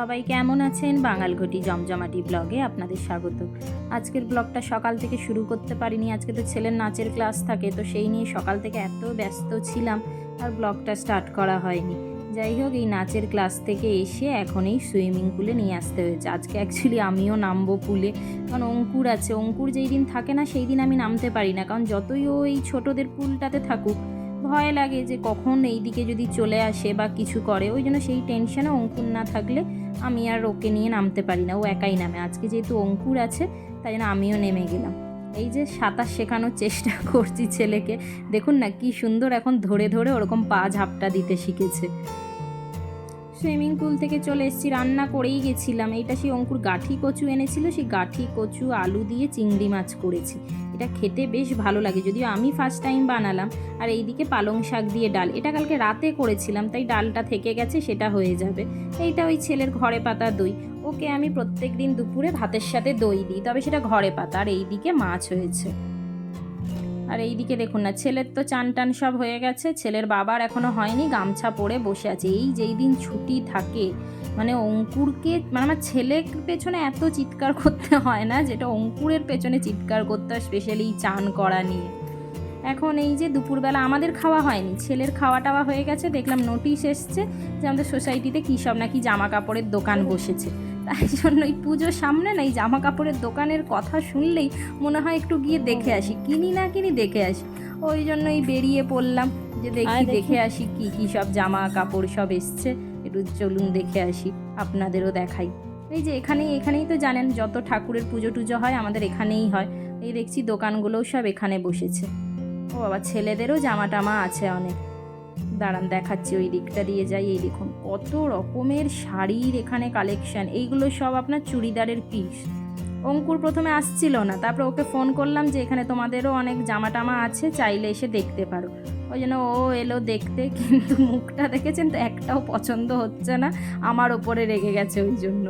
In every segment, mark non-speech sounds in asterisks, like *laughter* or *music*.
সবাই কেমন আছেন? বাঙালঘটি জমজমাটি ব্লগে আপনাদের স্বাগত। আজকের ব্লগটা সকাল থেকে শুরু করতে পারিনি, আজকে তো ছেলের নাচের ক্লাস থাকে, তো সেই নিয়ে সকাল থেকে এত ব্যস্ত ছিলাম আর ব্লগটা স্টার্ট করা হয়নি। যাই হোক, এই নাচের ক্লাস থেকে এসে এখন এই সুইমিং পুলে নিয়ে আসতে হয়েছে। আজকে অ্যাকচুয়ালি আমিও নামবো পুলে, কারণ অঙ্কুর আছে। অঙ্কুর যেই দিন থাকে না, সেই দিন আমি নামতে পারি না, কারণ যতই ও এই ছোটোদের পুলটাতে থাকুক, ভয় লাগে যে কখন এই দিকে যদি চলে আসে বা কিছু করে, ওই জন্য সেই টেনশনে অঙ্কুর না থাকলে আমি আর ওকে নিয়ে নামতে পারি না, ও একাই নামে। আজকে যেহেতু অঙ্কুর আছে, তাই জন্য আমিও নেমে গেলাম। এই যে সাঁতার শেখানোর চেষ্টা *laughs* করছি ছেলেকে, দেখুন না কি সুন্দর এখন ধরে ধরে ওরকম পা ঝাপটা দিতে শিখেছে। সুইমিং পুল থেকে চলে এসেছি, রান্না করেই গেছিলাম। এইটা সেই অঙ্কুর গাঠি কচু এনেছিল, সেই গাঠি কচু, আলু দিয়ে চিংড়ি মাছ করেছি। এটা খেতে বেশ ভালো লাগে, যদিও আমি ফার্স্ট টাইম বানালাম। আর এইদিকে পালং শাক দিয়ে ডাল। এটা কালকে রাতে করেছিলাম, তাই ডালটা থেকে গেছে, সেটা হয়ে যাবে। এইটা ওই ছেলের ঘরে পাতা দই। ওকে আমি প্রত্যেক দিন দুপুরে ভাতের সাথে দই দিই, তবে সেটা ঘরে পাতা, আর এইদিকে মাছ হয়েছে। আর এইদিকে দেখুন না, ছেলের তো চান টান সব হয়ে গেছে, ছেলের বাবার এখনও হয়নি, গামছা পরে বসে আছে। এই যেই দিন ছুটি থাকে মানে অঙ্কুরকে মানে আমার ছেলের পেছনে এত চিৎকার করতে হয় না, যেটা অঙ্কুরের পেছনে চিৎকার করতে হয় স্পেশালি চান করা নিয়ে। এখন এই যে দুপুরবেলা আমাদের খাওয়া হয়নি, ছেলের খাওয়া টাওয়া হয়ে গেছে, দেখলাম নোটিশ এসছে যে আমাদের সোসাইটিতে কী সব নাকি জামা কাপড়ের দোকান বসেছে। তাই জন্য এই পুজোর সামনে না এই জামা কাপড়ের দোকানের কথা শুনলেই মনে হয় একটু গিয়ে দেখে আসি কিনি না কিনি দেখে আসি। ওই জন্যই বেরিয়ে পড়লাম যে দেখি দেখি। দেখে আসি কি কি সব জামা কাপড় সব এসছে একটু চলুন দেখে আসি আপনাদেরও দেখাই। এই যে এখানেই এখানেই তো জানেন যত ঠাকুরের পুজো টুজো হয় আমাদের এখানেই হয়। এই দেখছি দোকানগুলোও সব এখানে বসেছে। ও বাবা ছেলেদেরও জামা টামা আছে অনেক। দাঁড়ান, দেখাচ্ছি ওই দিকটা দিয়ে যাই, এই দেখুন কত রকমের শাড়ির এখানে কালেকশান এইগুলো সব আপনার চুড়িদারের পিস অঙ্কুর প্রথমে আসছিল না, তারপর ওকে ফোন করলাম যে এখানে তোমাদেরও অনেক জামা টামা আছে, চাইলে এসে দেখতে পারো। ওই জন্য ও এলো দেখতে, কিন্তু মুখটা দেখেছেন তো, একটাও পছন্দ হচ্ছে না, আমার ওপরে রেগে গেছে ওই জন্য।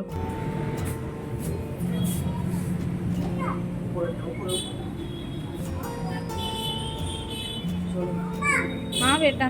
মা বেটা।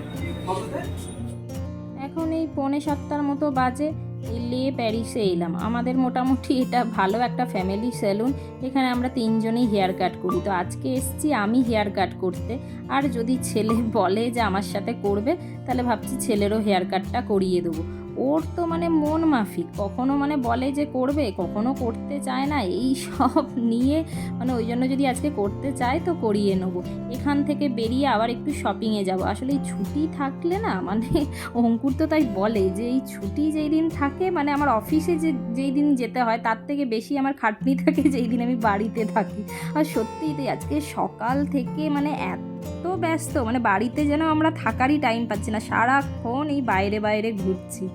এখন এই পৌনে সাতটার মতো বাজে দিল্লি প্যারিসে এলাম। আমাদের মোটামুটি এটা ভালো একটা ফ্যামিলি সেলুন এখানে আমরা তিনজনেই হেয়ার কাট করি। তো আজকে এসছি আমি হেয়ার কাট করতে। আর যদি ছেলে বলে যে আমার সাথে করবে তাহলে ভাবছি ছেলেরও হেয়ার কাটটা করিয়ে দেবো। ওর তো মানে মন মাফিক। কখনো মানে বলে যে করবে, কখনো করতে চায় না। এই সব নিয়ে মানে ওই জন্য যদি আজকে করতে চায় তো করিয়ে নেব। এখান থেকে বেরিয়ে আবার একটু শপিংয়ে যাব। আসলে এই ছুটি থাকলে না মানে *laughs* অঙ্কুর তো তাই বলে যে এই ছুটি যেই দিন থাকে মানে আমার অফিসে যে, যেই দিন যেতে হয় তার থেকে বেশি আমার খাটনি থাকে যেই দিন আমি বাড়িতে থাকি। আর সত্যিই তাই, আজকে সকাল থেকে মানে এত ব্যস্ত মানে বাড়িতে যেন আমরা থাকারই টাইম পাচ্ছি না। সারাক্ষণ এই বাইরে বাইরে ঘুরছি।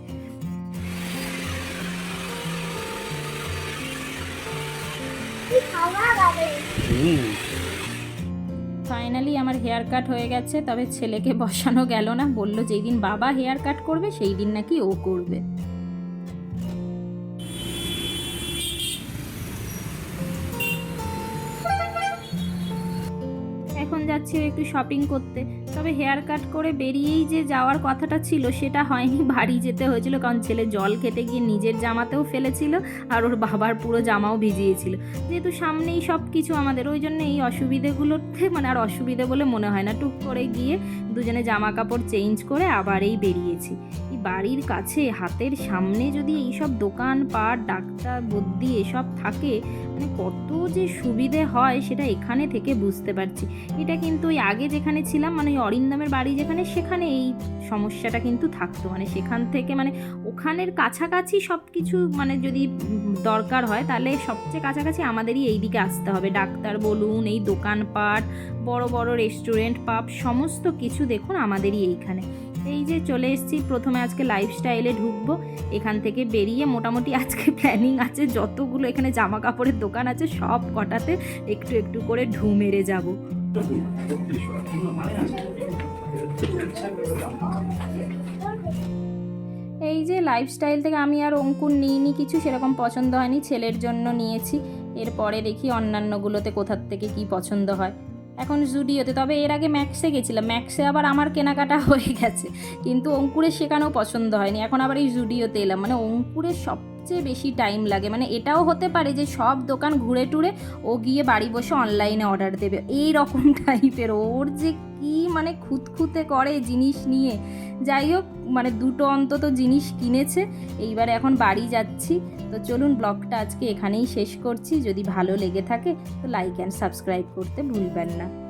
ফাইনালি আমার হেয়ার কাট হয়ে গেছে, তবে ছেলেকে বসানো গেল না। বলল যেই দিন বাবা হেয়ার কাট করবে সেই দিন নাকি ও করবে। এখন যাচ্ছি একটু শপিং করতে। তবে হেয়ার কাট করে বেরিয়েই যে যাওয়ার কথাটা ছিল, সেটা হয়নি। বাড়ি যেতে হয়েছিল, কারণ ছেলে জল খেতে গিয়ে নিজের জামাতেও ফেলেছিল আর ওর বাবার পুরো জামাও ভিজিয়েছিল। যেহেতু সামনেই সব কিছু আমাদের, ওই জন্য এই অসুবিধেগুলোতে মানে আর অসুবিধে বলে মনে হয় না। টুক করে গিয়ে দুজনে জামা কাপড় চেঞ্জ করে আবার এই বেরিয়েছি। এই বাড়ির কাছে, হাতের সামনে যদি এইসব দোকান পাট ডাক্তার বদ্যি এসব থাকে মানে কত যে সুবিধে হয়, সেটা এখানে থেকে বুঝতে পারছি। এটা কিন্তু ওই আগে যেখানে ছিলাম মানে ওই অরিন্দমের বাড়ি যেখানে, সেখানে এই সমস্যাটা কিন্তু থাকতো। মানে সেখান থেকে মানে ওখানের কাছাকাছি সব কিছু মানে যদি দরকার হয়, তাহলে সবচেয়ে কাছাকাছি আমাদেরই এই দিকে আসতে হবে। ডাক্তার বলুন, এই দোকানপাট, বড় বড় রেস্টুরেন্ট, পাব, সমস্ত কিছু দেখুন আমাদেরই এইখানে। এই যে চলে এসেছি, প্রথমে আজকে লাইফস্টাইলে ঢুকবো। এখান থেকে বেরিয়ে মোটামুটি আজকে প্ল্যানিং আছে, যতগুলো এখানে জামা কাপড়ের দোকান আছে সব কটাতে একটু একটু করে ঢু মেরে যাব। এই যে লাইফস্টাইল থেকে আমি আর অঙ্কুর নিইনি কিছু, সেরকম পছন্দ হয়নি, ছেলের জন্য নিয়েছি। এরপরে দেখি অন্যান্যগুলোতে কোথার থেকে কি পছন্দ হয়। এখন জুডিওতে, তবে এর আগে ম্যাক্সে গেছিলাম। ম্যাক্সে আবার আমার কেনাকাটা হয়ে গেছে। কিন্তু অঙ্কুরের সেখানেও পছন্দ হয়নি। এখন আবার এই জুডিওতে এলাম। মানে অঙ্কুরের সব সবচেয়ে বেশি টাইম লাগে। মানে এটাও হতে পারে যে সব দোকান ঘুরে টুরে ও গিয়ে বাড়ি বসে অনলাইনে অর্ডার দেবে। এই রকম *laughs* টাইপের ওর যে কি মানে খুঁতখুঁতে করে জিনিস নিয়ে। যাই হোক মানে দুটো অন্তত জিনিস কিনেছে। এইবার এখন বাড়ি যাচ্ছি। তো চলুন ব্লগটা আজকে এখানেই শেষ করছি। যদি ভালো লেগে থাকে, তো লাইক অ্যান্ড সাবস্ক্রাইব করতে ভুলবেন না।